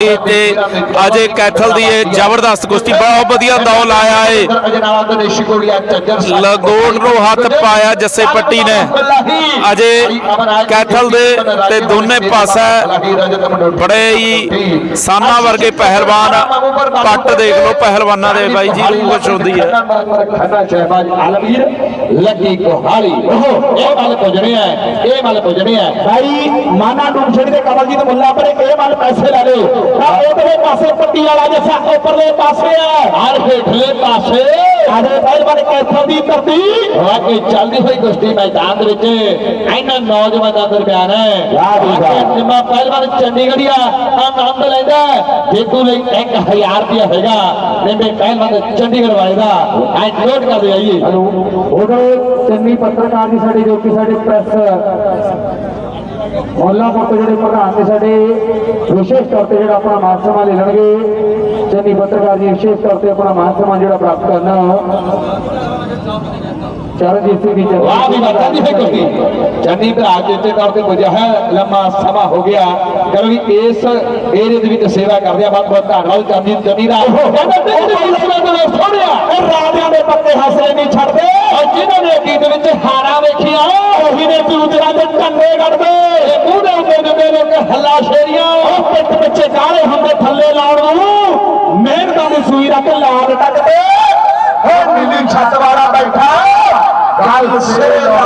ਤੇ ਅਜੇ ਕੈਥਲ ਦੀ ਇਹ ਜ਼ਬਰਦਸਤ ਕੁਸ਼ਤੀ, ਬਹੁਤ ਵਧੀਆ ਦੌ ਲਾਇਆ ਏ। ਅਜਨਾਲਾ ਨੂੰ ਹੱਥ ਪਾਇਆ ਜੱਸੇ ਪੱਟੀ ਨੇ। ਅਜੇ ਕੈਥਲ ਦੇ ਤੇ ਦੋਨੇ ਪਾਸਾ ਬੜੇ ਹੀ ਸਾਨਾ ਵਰਗੇ ਪਹਿਲਵਾਨ ਪੱਟ ਦੇਖ ਲਓ ਪਹਿਲਵਾਨਾਂ ਦੇ ਬਾਈ ਜੀ, ਰੂਹ ਖੁਸ਼ ਹੁੰਦੀ ਹੈ। ਲੱਗੀ ਕੋਹਾਲੀ ਇਹ ਮਲ ਪੁੱਜਣੇ ਆ ਇਹ ਮਲ ਪੁੱਜਣੇ ਆ ਭਾਈ ਮਾਨਾ ਡੂਬ ਛੜੀ ਦੇ ਕਮਲਜੀਤ ਮੁੱਲਾ, ਪਰ ਇਹ ਮਲ ਪੈਸੇ ਲੈ ਲਿਓ। ਉਹਦੇ ਪਾਸੇ ਪੱਟੀ ਵਾਲਾ ਜੱਸਾ ਉੱਪਰਲੇ ਪਾਸੇ ਆ। ਹਰ ਹੇਠਲੇ ਪਾਸੇ। ਆਦੇ ਪਹਿਲਵਾਨ ਕੈਥਲ ਦੀ ਧਰਤੀ। ਵਾਕਈ ਚੱਲਦੀ ਹੋਈ ਕੁਸ਼ਤੀ ਮੈਦਾਨ ਦੇ ਵਿੱਚ? ਇਹਨਾਂ ਨੌਜਵਾਨਾਂ ਦਰਮਿਆਨ ਹੈ। ਵਾਹ। ਜਿਮਾ ਪਹਿਲਵਾਨ ਚੰਡੀਗੜ੍ਹੀਆ ਆਨੰਦ ਲੈਂਦਾ। ਜੇਤੂ ਲਈ 1000 ਰੁਪਇਆ ਹੈਗਾ। ਨਿੰਮੇ ਪਹਿਲਵਾਨ ਚੰਡੀਗੜ੍ਹ ਵਾਲੇ ਦਾ। ਐ ਨੋਟ ਕਰਦੇ ਆਈਏ ਉਦੋਂ ਚੰਨੀ ਪੱਤਰਕਾਰ ਜੀ ਸਾਡੇ ਜੋ ਕਿ ਸਾਡੇ ਪ੍ਰੈਸ। ਮੁੱਲਾਪੁਰ ਤੋਂ ਜਿਹੜੇ ਪ੍ਰਧਾਨ ਨੇ ਸਾਡੇ ਵਿਸ਼ੇਸ਼ ਤੌਰ ਤੇ ਜਿਹੜਾ ਆਪਣਾ ਮਾਨ ਸਨਮਾਨ ਲੈਣਗੇ ਚੰਨੀ ਪੱਤਰਕਾਰ ਜੀ ਵਿਸ਼ੇਸ਼ ਤੌਰ ਤੇ ਆਪਣਾ ਮਾਨ ਸਨਮਾਨ ਜਿਹੜਾ ਪ੍ਰਾਪਤ ਕਰਨਾ ਚਰਨਜੀਤ ਸਿੰਘ ਜੀ ਚੰਨੀ ਵਾਹ ਵੀ ਬਾਤਾਂ ਦੀ ਹੈ ਕੁਸ਼ਤੀ ਚੰਨੀ ਭਰਾ ਚੇਤੇ ਤੌਰ ਤੇ ਪੁੱਜਿਆ ਹੈ ਲੰਮਾ ਸਮਾਂ ਹੋ ਗਿਆ ਕਰ ਵੀ ਇਸ ਏਰੀਏ ਦੇ ਵਿੱਚ ਸੇਵਾ ਕਰਦੇ ਆ ਬਹੁਤ ਬਹੁਤ ਧੰਨਵਾਦ ਚੰਨੀ ਚੰਨੀ ਦਾ ਸੋਹਣਿਆ ਉਹ ਰਾਜਿਆਂ ਦੇ ਪੱਤੇ ਹਸਲੇ ਨਹੀਂ ਛੱਡਦੇ ਔਰ ਜਿਨ੍ਹਾਂ ਨੇ ਅਤੀਤ ਵਿੱਚ ਹਾਰਾਂ ਵੇਖੀਆਂ ਉਹੀ ਨੇ ਪਿਉਤਰਾ ਦੇ ਟੰਗੇ ਕੱਢਦੇ ਮੂੰਹ ਦੇ ਉੱਤੇ ਦਿੰਦੇ ਲੋਕ ਹੱਲਾ ਸ਼ੇਰੀਆਂ ਉਹ ਪਿੱਠ ਪਿੱਛੇ ਕਾਲੇ ਹੁੰਦੇ ਥੱਲੇ ਲਾਉਣ ਨੂੰ ਮਿਹਨਤਾਂ ਦੀ ਸੂਈ ਰੱਖ ਲਾਲ ਟੱਕਦੇ ਹੋ ਨੀਲੀ ਛੱਤ ਵਾਲਾ ਬੈਠਾ। ਗੱਲ ਸਿਰੇ ਲਾ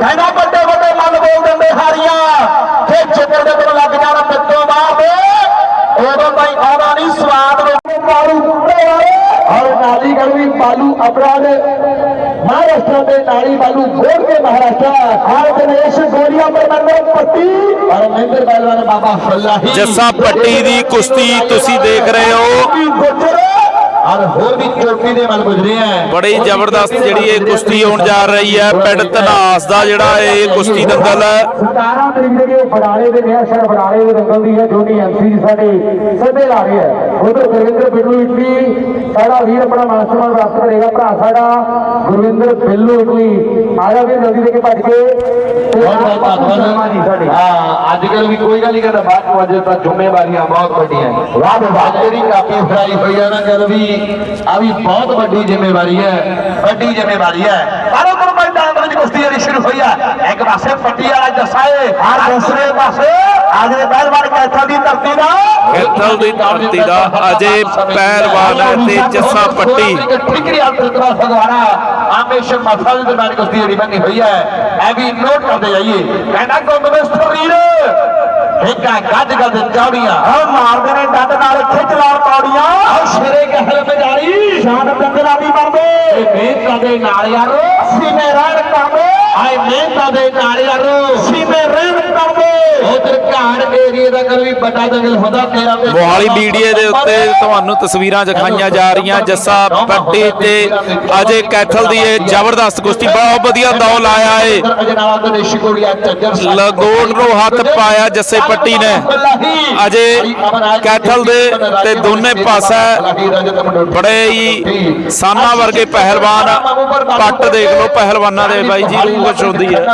ਕਹਿੰਦਾ ਵੱਡੇ ਵੱਡੇ ਮਨ ਬੋਲ ਦਿੰਦੇ ਹਾਰੀਆਂ। ਕਿ ਜਿੱਦਰ ਦੇ ਕੋਲ ਲੱਗ ਜਾਣਾ ਪਿੱਤੋਂ ਬਾਹਰ ਉਦੋਂ ਤਾਈ ਆਉਣਾ ਨਹੀਂ ਸਵਾਦ ਕੁੱਤੇ ਵਾਲੇ ਔਰ ਨਾਲੀ ਗੜਵੀ ਬਾਲੂ ਅਪਰਾਧ। ਮਹਾਰਾਸ਼ਟਰ ਦੇ ਨਾਲੀ ਬਾਲੂ ਘੋੜ ਕੇ ਮਹਾਰਾਸ਼ਟਰ ਹਰ ਗਣੇਸ਼ ਗੋਲੀਆਂ ਪਰ ਮੰਦਰ ਪੱਟੀ ਔਰ ਮਹਿੰਦਰ ਪਹਿਲਵਾਨ ਬਾਬਾ ਫੱਲਾਹੀ ਜੱਸਾ ਪੱਟੀ ਦੀ ਕੁਸ਼ਤੀ ਤੁਸੀਂ ਦੇਖ ਰਹੇ ਹੋ ਔਰ ਹੋਰ ਵੀ ਚੋਟੀ ਦੇ ਮਲ ਗੁਜ਼ਰੇ ਆ। ਬੜੀ ਜ਼ਬਰਦਸਤ ਜਿਹੜੀ ਇਹ ਕੁਸ਼ਤੀ ਹੋਣ ਜਾ ਰਹੀ ਹੈ ਪਿੰਡ ਧਨਾਸ ਦਾ ਜਿਹੜਾ ਇਹ ਕੁਸ਼ਤੀ ਦੰਗਲ ਹੈ। 17 ਤਰੀਕ ਦੇ ਕੇ ਬੜਾਲੇ ਦੇ ਨਹਿਰ ਸ਼ਹਿਰ ਬੜਾਲੇ ਦੇ ਦੰਗਲ ਦੀ ਹੈ ਜੋਨੀ ਐਮਸੀ ਸਾਡੇ ਸੱਦੇ ਲਾ ਰਹੇ ਹੈ। ਉਧਰ ਗੁਰਵਿੰਦਰ ਬਿੱਲੂ ਇਟਲੀ ਸਾਡਾ ਵੀਰ ਆਪਣਾ ਮਾਨਸਮਾਨ ਪ੍ਰਾਪਤ ਕਰੇਗਾ ਭਰਾ ਸਾਡਾ ਗੁਰਵਿੰਦਰ ਬਿੱਲੂ ਇਟਲੀ। ਆਇਆ ਵੀ ਜਲਦੀ ਦੇ ਕੇ ਭੱਜ ਕੇ। ਬਹੁਤ ਬਹੁਤ ਧੰਨਵਾਦ ਸਾਡੇ ਹਾਂ ਅੱਜ ਕੱਲ ਵੀ ਕੋਈ ਗੱਲ ਨਹੀਂ ਕਰਦਾ ਬਾਅਦ ਅੱਜ ਤਾਂ ਜ਼ਿੰਮੇਵਾਰੀਆਂ ਬਹੁਤ ਵੱਡੀਆਂ ਨੇ। ਵਾਹ ਵਾਹ। ਅੱਜ ਜਿਹੜੀ ਕਾਪੀ ਫੜਾਈ ਹੋਈ ਹੈ ਨਾ ਗੱਲ ਵੀ ਆ ਵੀ ਬਹੁਤ ਵੱਡੀ ਜ਼ਿੰਮੇਵਾਰੀ ਹੈ ਵੱਡੀ ਜ਼ਿੰਮੇਵਾਰੀ ਹੈ। ਪਰ ਉਧਰ ਮੈਦਾਨ ਦੇ ਵਿੱਚ ਕੁਸ਼ਤੀ ਜਿਹੜੀ ਸ਼ੁਰੂ ਹੋਈ ਹੈ ਇੱਕ ਪਾਸੇ ਪੱਟੀ ਵਾਲਾ ਜੱਸਾ ਏ ਆ ਦੂਸਰੇ ਪਾਸੇ ਆਜੇ ਪਹਿਲਵਾਨ ਕੈਥਲ ਦੀ ਧਰਤੀ ਦਾ। ਕੈਥਲ ਦੀ ਧਰਤੀ ਦਾ ਅਜੇ ਪਹਿਲਵਾਨ ਹੈ ਤੇ ਜੱਸਾ ਪੱਟੀ। ਠਿਕਰੀ ਅੰਤਰਤਵਾ ਫਗਵਾੜਾ ਆਮੇਸ਼ਰ ਮਸਲ ਦੇ ਨਾਲ ਕੁਸ਼ਤੀ ਜਿਹੜੀ ਬਣੀ ਹੋਈ ਹੈ ਇਹ ਵੀ ਨੋਟ ਕਰਦੇ ਜਾਈਏ। ਕਹਿੰਦਾ ਗੁੰਦਵਸਤ ਵੀਰ ਠੇਕਾ ਗੱਜ ਗੱਜ ਚੌੜੀਆਂ। ਆ ਮਾਰਦੇ ਨੇ ਡੱਡ ਨਾਲ ਖਿੱਚ ਲਾ ਪੌੜੀਆਂ। ਆਓ ਸ਼ੇਰੇ ਕਹਿਲ ਬਜਾਰੀ। ਸ਼ਾਨ ਡੰਗਰਾਂ ਦੀ ਮਰਦੇ ਇਹ ਮਿਹਨਤਾਂ ਦੇ ਨਾਲ ਯਾਰੋ। ਸੀਨੇ ਰਹਿਣ ਕਾਮੇ। ਆਏ ਮਿਹਨਤਾਂ ਦੇ ਨਾਲ ਯਾਰੋ। ਸੀਨੇ ਰਹਿਣ ਕਾਮੇ ਉਧਰ ਘਾੜ ਏਰੀਏ ਦਾ ਕਰ ਵੀ ਵੱਡਾ ਦੰਗਲ ਹੁੰਦਾ ਤੇਰਾ ਤੇ ਮੋਹਾਲੀ ਮੀਡੀਆ ਦੇ ਉੱਤੇ ਤੁਹਾਨੂੰ ਤਸਵੀਰਾਂ ਦਿਖਾਈਆਂ ਜਾ ਰਹੀਆਂ ਜੱਸਾ ਪੱਟੀ ਤੇ ਅਜੇ ਕੈਥਲ ਦੀ ਇਹ ਜ਼ਬਰਦਸਤ ਕੁਸ਼ਤੀ ਬਹੁਤ ਵਧੀਆ ਦੌ ਲਾਇਆ ਏ। ਲਗੋਨ ਨੂੰ ਹੱਥ ਪਾਇਆ ਜੱਸੇ ਪੱਟੀ ਨੇ। ਅਜੇ ਕੈਥਲ ਦੇ ਤੇ ਦੋਨੇ ਪਾਸਾ ਬੜੇ ਹੀ ਸਾਨਾ ਵਰਗੇ ਪਹਿਲਵਾਨ ਪੱਟ ਦੇਖ ਲਓ ਪਹਿਲਵਾਨਾਂ ਦੇ ਬਾਈ ਜੀ ਰੂਹ ਖੁਸ਼ ਹੁੰਦੀ ਹੈ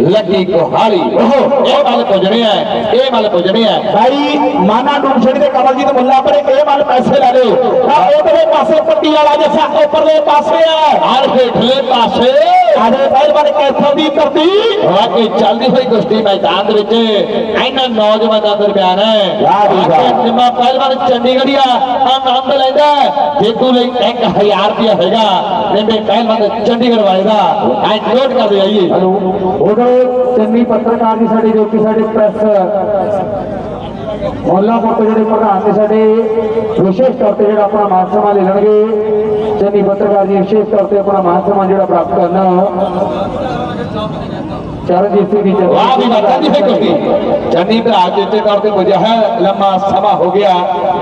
ਲੱਗੀ ਕੋਹਾਲੀ। ਉਹ ਇਹ ਮਲ ਪੁੱਜਣੇ ਆ ਇਹ ਮਲ ਪੁੱਜਣੇ ਆ। ਭਾਈ ਮਾਨਾ ਛੜੀ ਦੇ ਕਮਲਜੀਤ ਮੁੱਲਾ ਪਰ ਇਹ ਮਲ ਪੈਸੇ ਲੈ ਲਿਓ। ਤਾਂ ਉਹਦੇ ਪਾਸੇ ਪੱਟੀ ਵਾਲਾ ਜੱਸਾ ਉੱਪਰਲੇ ਪਾਸੇ ਆ। ਹਰ ਹੇਠਲੇ ਪਾਸੇ। ਆਦੇ ਪਹਿਲਵਾਨ ਕੈਥਲ ਦੀ ਧਰਤੀ ਵਾਕਈ ਚੱਲਦੀ ਹੋਈ ਕੁਸ਼ਤੀ ਮੈਦਾਨ ਦੇ ਵਿੱਚ। ਇਹਨਾਂ ਨੌਜਵਾਨਾਂ ਦਰਮਿਆਨ ਹੈ। ਵਾਹ ਜੀ ਵਾਹ। ਜਿਮਾ ਪਹਿਲਵਾਨ ਚੰਡੀਗੜ੍ਹੀਆ ਆਨੰਦ ਲੈਂਦਾ ਹੈ। ਜੇਤੂ ਲਈ 1000 ਰੁਪਇਆ ਹੈਗਾ। ਨਿੰਮੇ ਪਹਿਲਵਾਨ ਚੰਡੀਗੜ੍ਹ ਵਾਲੇ ਦਾ। ਐ ਨੋਟ ਕਰਦੇ ਆਈਏ। ਉਦੋਂ ਚੰਨੀ ਪੱਤਰਕਾਰ ਜੀ ਸਾਡੇ ਜੋ ਕਿ ਸਾਡੇ ਪ੍ਰੈਸ ਮੁੱਲਾਪੁਰ ਤੋਂ ਜਿਹੜੇ ਪ੍ਰਧਾਨ ਨੇ ਸਾਡੇ ਵਿਸ਼ੇਸ਼ ਤੌਰ ਤੇ ਜਿਹੜਾ ਆਪਣਾ ਮਾਨ ਸਨਮਾਨ ਲੈ ਲੈਣਗੇ ਚੰਨੀ ਜੀ ਚਰਨਜੀਤ ਸਿੰਘ ਜੀ ਵਾਹ ਵੀ ਬਾਤਾਂ ਦੀ ਹੈ ਕੁਸ਼ਤੀ ਚੰਨੀ ਭਰਾ ਚੇਤੇ ਤੌਰ ਤੇ ਪੁੱਜਿਆ ਹੈ ਲੰਮਾ ਸਮਾਂ ਹੋ ਗਿਆ।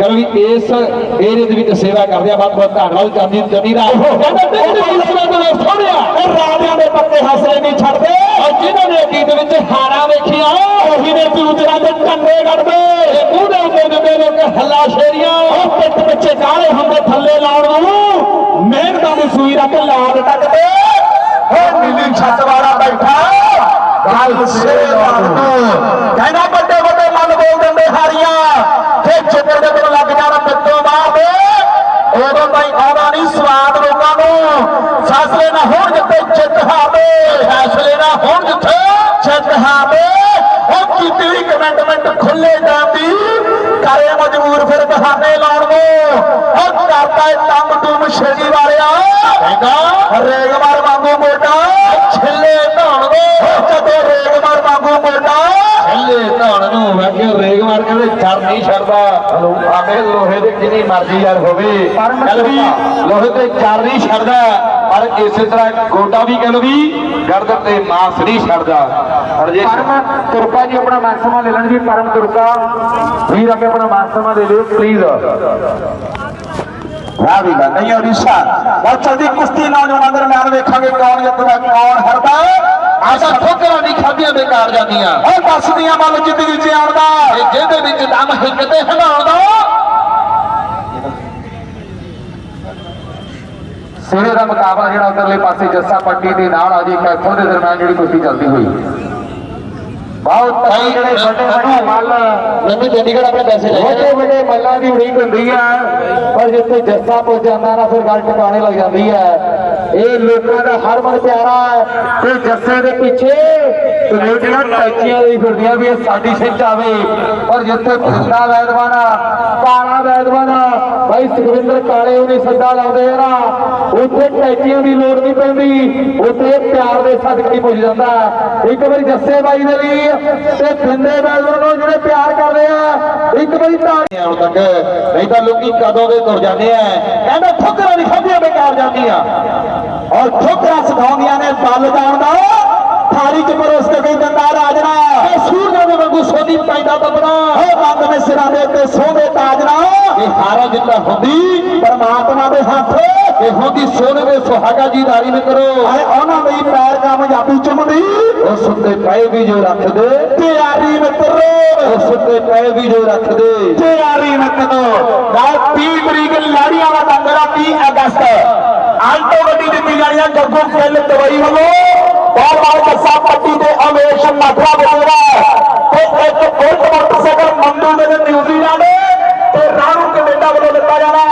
ਕਰ ਵੀ ਇਸ ਏਰੀਏ ਦੇ ਵਿੱਚ ਸੇਵਾ ਕਰਦੇ ਆ ਬਹੁਤ ਬਹੁਤ ਧੰਨਵਾਦ। ਚੰਨੀ ਚੰਨੀ ਦਾ ਸੋਹਣਿਆ। ਉਹ ਰਾਜਿਆਂ ਦੇ ਪੱਤੇ ਹਸਲੇ ਨਹੀਂ ਛੱਡਦੇ ਔਰ ਜਿਨ੍ਹਾਂ ਨੇ ਅਤੀਤ ਵਿੱਚ ਹਾਰਾਂ ਵੇਖੀਆਂ ਉਹੀ ਨੇ ਪਿਉਤਰਾ ਦੇ ਟੰਗੇ ਕੱਢਦੇ ਮੂੰਹ ਦੇ ਉੱਤੇ ਦਿੰਦੇ ਲੋਕ ਹੱਲਾ ਸ਼ੇਰੀਆਂ। ਉਹ ਪਿੱਠ ਪਿੱਛੇ ਕਾਲੇ ਹੁੰਦੇ ਥੱਲੇ ਲਾਉਣ ਨੂੰ। ਮਿਹਨਤਾਂ ਦੀ ਸੂਈ ਰੱਖ ਲਾਲ ਟੱਕਦੇ ਹੋ ਨੀਲੀ ਛੱਤ ਵਾਲਾ ਬੈਠਾ। ਖਾਲਸੇ ਕਹਿਣਾ ਵੱਡੇ ਵੱਡੇ ਮਨ ਬੋਲ ਦਿੰਦੇ ਹਾਰੀਆਂ। ਤੇ ਚਿੱਤਰ ਦੇ ਕੋਲ ਲੱਗ ਜਾਣਾ ਪਿੱਤੋਂ ਬਾਅਦ। ਉਦੋਂ ਤਾਈ ਆਉਣਾ ਨਹੀਂ ਸਵਾਦ ਲੋਕਾਂ ਨੂੰ। ਫੈਸਲੇ ਨਾ ਹੋਣ ਜਿੱਥੇ ਚਿੱਤ ਹਾਵੇ। ਫੈਸਲੇ ਨਾ ਹੋਣ ਜਿੱਥੇ ਚਿੱਤ ਹਾਵੇ। ਉਹ ਕੀਤੀ ਹੋਈ ਕਮੈਂਟਮੈਂਟ ਖੁੱਲੇ ਜਾਂਦੀ ਕਰੇ ਮਜਬੂਰ ਫਿਰ ਬਹਾਨੇ ਲਾਉਣ ਨੂੰ। ਉਹ ਕਰਦਾ ਕੰਮ ਤੂੰ ਮਸ਼ੇਰੀ ਵਾਲਿਆ। ਕਹਿੰਦਾ ਰੇਗਮਾਰ ਵਾਂਗੂ ਮੋਟਾ ਵਾਂਗੂ ਮੋਟਾ ਛੱਲੇ ਧੌਣ ਨੂੰ ਕਿਹਾ ਰੇਗ ਮਾਰ ਕੇ ਚਰ ਨਹੀਂ ਛੱਡਦਾ। ਆਵੇ ਲੋਹੇ ਦੇ ਜਿੰਨੀ ਮਰਜ਼ੀ ਯਾਰ ਹੋਵੇ। ਚੱਲ ਵੀ ਲੋਹੇ ਤੇ ਚਰ ਨਹੀਂ ਛੱਡਦਾ। ਪਰ ਇਸੇ ਤਰ੍ਹਾਂ ਗੋਡਾ ਵੀ ਕਹਿ ਲੋ ਵੀ ਗਰਦਨ ਤੇ ਮਾਸ ਨਹੀਂ ਛੱਡਦਾ। ਅਰਜੇ ਪਰਮ ਤੁਰਕਾ ਜੀ ਆਪਣਾ ਮਾਕਸਮਾ ਲੈ ਲੈਣ ਜੀ ਪਰਮ ਤੁਰਕਾ। ਵੀਰ ਅੱਗੇ ਆਪਣਾ ਮਾਕਸਮਾ ਦੇ ਦਿਓ ਪਲੀਜ਼ ਵਾਹ ਵੀ ਗੱਲ ਨਹੀਂ ਉੜੀਸਾ ਬਹੁਤ ਜਲਦੀ ਕੁਸ਼ਤੀ ਨੌਜਵਾਨਾਂ ਦਰਮਿਆਨ ਵੇਖਾਂਗੇ ਕੌਣ ਜਿੱਤਦਾ ਕੌਣ ਹਾਰਦਾ। ਆਸਾ ਠੋਕਰਾਂ ਨਹੀਂ ਖਾਧੀਆਂ ਬੇਕਾਰ ਜਾਂਦੀਆਂ। ਉਹ ਦੱਸਦੀਆਂ ਮਨ ਜ਼ਿੰਦਗੀ ਚ ਆਉਣ ਦਾ ਇਹ ਜਿਹਦੇ ਵਿੱਚ ਦਮ ਹਿੱਕ ਤੇ ਹਲਾਉਣ ਦਾ ਸਿਰੇ ਦਾ ਮੁਕਾਬਲਾ ਜਿਹੜਾ ਉਧਰਲੇ ਪਾਸੇ ਜੱਸਾ ਪੱਟੀ ਦੇ ਨਾਲ ਆ ਜੀ ਕੈਥਲ ਦੇ ਦਰਮਿਆਨ ਜਿਹੜੀ ਕੁਸ਼ਤੀ ਚੱਲਦੀ ਹੋਈ। ਬਹੁਤ ਤਕੜੇ ਜਿਹੜੇ ਵੱਡੇ ਵੱਡੇ ਮੱਲ ਮੈਨੂੰ ਚੰਡੀਗੜ੍ਹ ਆਪਣੇ ਪੈਸੇ ਵੱਡੇ ਵੱਡੇ ਮੱਲਾਂ ਦੀ ਉਡੀਕ ਹੁੰਦੀ ਹੈ ਪਰ ਜਿੱਥੇ ਜੱਸਾ ਪੁੱਜ ਜਾਂਦਾ ਨਾ ਫਿਰ ਗੱਲ ਟਿਕਾਣੇ ਲੱਗ ਜਾਂਦੀ ਹੈ ਇਹ ਲੋਕਾਂ ਦਾ ਹਰਮਨ ਪਿਆਰਾ ਹੈ। ਤੇ ਜੱਸੇ ਦੇ ਪਿੱਛੇ ਕਮੇਟੀਆਂ ਟੈਚੀਆਂ ਦੀ ਫਿਰਦੀਆਂ ਵੀ ਇਹ ਸਾਡੀ ਸਿੱਧ ਆਵੇ। ਪਰ ਜਿੱਥੇ ਪਿੰਡਾ ਵੈਦਵਾਨਾ ਕਾਲਾ ਵੈਦਵਾਨਾ ਭਾਈ ਸੁਖਵਿੰਦਰ ਕਾਲੇ ਉਹਨੇ ਸੱਦਾ ਲਾਉਂਦੇ ਆ ਨਾ ਉੱਥੇ ਟੈਚੀਆਂ ਦੀ ਲੋੜ ਨਹੀਂ ਪੈਂਦੀ। ਉੱਥੇ ਪਿਆਰ ਦੇ ਸਦਕੇ ਪੁੱਜ ਜਾਂਦਾ। ਇੱਕ ਵਾਰੀ ਜੱਸੇ ਬਾਈ ਦੇ ਲਈ ਤੇ ਪਿੰਡੇ ਵੈਦਵਾਨ ਨੂੰ ਜਿਹੜੇ ਪਿਆਰ ਕਰਦੇ ਆ ਇੱਕ ਵਾਰੀ ਤਾੜੀ ਹੁਣ ਤੱਕ ਨਹੀਂ ਤਾਂ ਲੋਕੀ ਕਦੋਂ ਦੇ ਤੁਰ ਜਾਂਦੇ ਆ। ਕਹਿੰਦਾ ਠੋਕਰਾਂ ਨਹੀਂ ਖਾਧੀਆਂ ਬੇਕਾਰ ਜਾਂਦੀਆਂ ਔਰ ਠੋਕਰਾਂ ਸਿਖਾਉਂਦੀਆਂ ਨੇ ਬਲ ਜਾਣ ਦਾ। ਥਾਲੀ ਚ ਪਰੋਸ ਕੇ ਕੋਈ ਦੰਦਾ ਰਾਜਣਾ। ਸੂਰਜਾਂ ਦੇ ਵਾਂਗੂ ਸੋਦੀ ਪੈਂਦਾ ਤਪਣਾ ਉਹ ਬੰਦ ਮੇ ਸਿਰਾਂ ਦੇ ਉੱਤੇ ਸੋਹਣੇ ਤਾਜਣਾ। ਇਹ ਹਾਰਾ ਜਿੱਤਾ ਹੁੰਦੀ ਪਰਮਾਤਮਾ ਦੇ ਹੱਥ। ਇਹ ਹੁੰਦੀ ਸੋਨੇ ਦੇ ਸੁਹਾਗਾ ਜੀ ਨਾਰੀ ਨੇ ਕਰੋ ਆਏ ਉਹਨਾਂ ਲਈ ਪੈਰ ਕਾਮਯਾਬੀ ਚੁੰਮਦੀ। ਉਹ ਸੁੱਤੇ ਪਏ ਵੀ ਜੋ ਰੱਖਦੇ। ਤਿਆਰੀ ਮਿੱਤਰੋ। ਉਹ ਸੁੱਤੇ ਪਏ ਵੀ ਜੋ ਰੱਖਦੇ। ਤਿਆਰੀ ਮਿੱਤਰੋ। ਨਾਲ 30 ਤਰੀਕ ਲਾੜੀਆਂ ਦਾ ਦੰਗਰਾ 30 ਅਗਸਤ। ਆਲਟੋ ਗੱਡੀ ਦਿੱਤੀ ਜਾਣੀ ਆ ਗੱਗੂ ਫਿਲ ਦਵਾਈ ਵੱਲੋਂ। ਬਹੁਤ ਬਹੁਤ ਜੱਸਾ ਪੱਟੀ ਤੇ ਅਮੇਸ਼ ਮਾਥਰਾ ਬੋਲਦਾ ਤੇ ਇੱਕ ਬੁਲਟ ਮੋਟਰਸਾਈਕਲ ਮੰਦੂ ਦੇ ਨਿਊਜ਼ੀਲੈਂਡ ਤੇ ਰਾਣੂ ਕੈਨੇਡਾ ਵੱਲੋਂ ਦਿੱਤਾ ਜਾਣਾ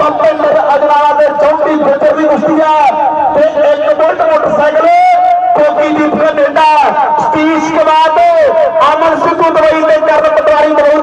ਪੱਪੇ ਮਿਲ ਅਜਨਾਲਾ ਤੇ ਚੌਂਟੀ ਗੁੱਜਰ ਦੀ ਕੁਸ਼ਤੀ ਆ ਤੇ ਇੱਕ ਬੁਲਟ ਮੋਟਰਸਾਈਕਲ ਕੋਕੀ ਦੀ ਕੈਨੇਡਾ ਸਤੀਸ਼ ਕੁਮਾਰ ਤੇ ਅਮਨ ਸਿੱਧੂ ਦਵਾਈ ਤੇ ਕਰਨ ਪਟਵਾਰੀ ਬਣਾਉ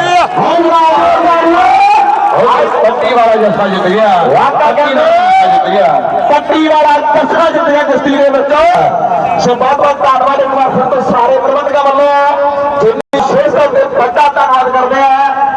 ਜੱਸਾ ਜਿੱਤ ਗਿਆ। ਪੱਟੀ ਵਾਲਾ ਜੱਸਾ ਜਿੱਤ ਗਿਆ ਕੁਸ਼ਤੀ ਦੇ ਵਿੱਚ। ਸੋ ਬਹੁਤ ਬਹੁਤ ਧੰਨਵਾਦ ਇੱਕ ਵਾਰ ਫਿਰ ਤੋਂ ਸਾਰੇ ਪ੍ਰਬੰਧਕਾਂ ਵੱਲੋਂ ਜਿੰਨੀ ਸ਼ੇਸ਼ ਦੇ ਵੱਡਾ ਧੰਨਵਾਦ ਕਰਦੇ ਆ।